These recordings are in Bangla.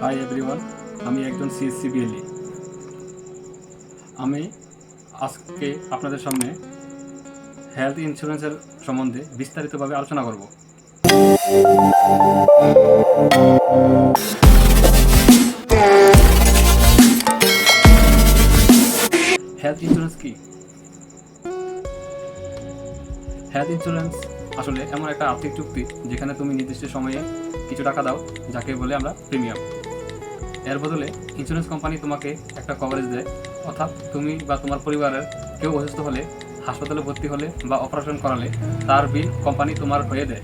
হাই এভরিওয়ান আমি একজন সিএসসি বিএলই আমি আজকে আপনাদের সামনে হেলথ ইন্স্যুরেন্সের সম্বন্ধে বিস্তারিতভাবে আলোচনা করব। হেলথ ইন্স্যুরেন্স কি? হেলথ ইন্স্যুরেন্স আসলে এমন একটা আর্থিক চুক্তি যেখানে তুমি নির্দিষ্ট সময়ে কিছু টাকা দাও, যাকে বলে আমরা প্রিমিয়াম এর বদলে ইন্স্যুরেন্স কোম্পানি তোমাকে একটা কভারেজ দেয়। অর্থাৎ তুমি বা তোমার পরিবারের কেউ অসুস্থ হলে, হাসপাতালে ভর্তি হলে বা অপারেশন করালে তার বিল কোম্পানি তোমার হয়ে দেয়।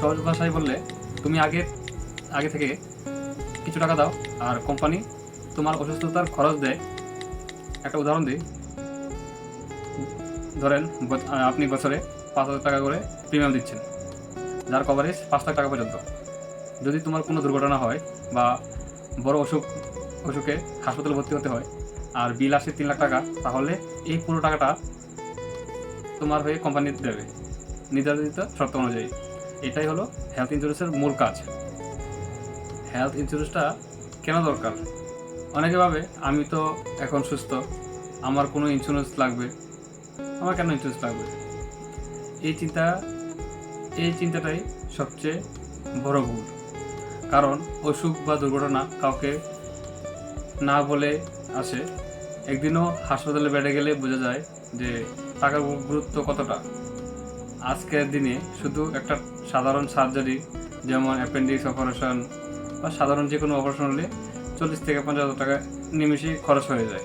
সহজ ভাষায় বললে, তুমি আগে আগে থেকে কিছু টাকা দাও আর কোম্পানি তোমার অসুস্থতার খরচ দেয়। একটা উদাহরণ দিই। ধরেন আপনি বছরে পাঁচ হাজার টাকা করে প্রিমিয়াম দিচ্ছেন। যার কভারেজ পাঁচ লাখ টাকা পর্যন্ত। যদি তোমার কোনো দুর্ঘটনা হয় বা বড় অসুখ, অসুখে হাসপাতালে ভর্তি হতে হয় আর বিল আসে তিন লাখ টাকা, তাহলে এই পুরো টাকাটা তোমার হয়ে কোম্পানি দেবে। নির্ধারিত শর্ত অনুযায়ী। এটাই হলো হেলথ ইন্স্যুরেন্সের মূল কাজ। হেলথ ইন্স্যুরেন্সটা কেন দরকার? অনেকে ভাবে, আমি তো এখন সুস্থ, আমার কোনো ইন্স্যুরেন্স লাগবে। আমার কেন ইন্স্যুরেন্স লাগবে? এই চিন্তা, এই চিন্তাটাই সবচেয়ে বড় ভুল। কারণ অসুখ বা দুর্ঘটনা কাউকে না বলে আসে। একদিনও হাসপাতালে বেড়ে গেলে বোঝা যায় যে টাকার গুরুত্ব কতটা। আজকের দিনে শুধু একটা সাধারণ সার্জারি, যেমন অ্যাপেন্ডিক্স অপারেশন বা সাধারণ যে কোনো অপারেশন হলে চল্লিশ থেকে পঞ্চাশ হাজার টাকা নিমেষেই খরচ হয়ে যায়।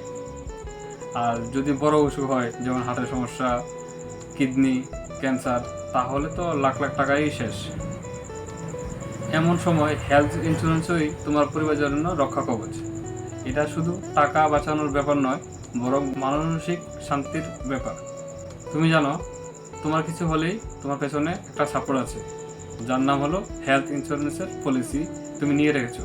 আর যদি বড় অসুখ হয়, যেমন হার্টের সমস্যা, কিডনি, ক্যান্সার, তাহলে তো লাখ লাখ টাকাই শেষ। এমন সময় হেলথ ইন্স্যুরেন্সই তোমার পরিবারের জন্য রক্ষা কবচ। এটা শুধু টাকা বাঁচানোর ব্যাপার নয়, বরং মানসিক শান্তির ব্যাপার। তুমি জানো, তোমার কিছু হলেই তোমার পেছনে একটা সাপোর্ট আছে, যার নাম হলো হেলথ ইন্স্যুরেন্সের পলিসি তুমি নিয়ে রেখেছো।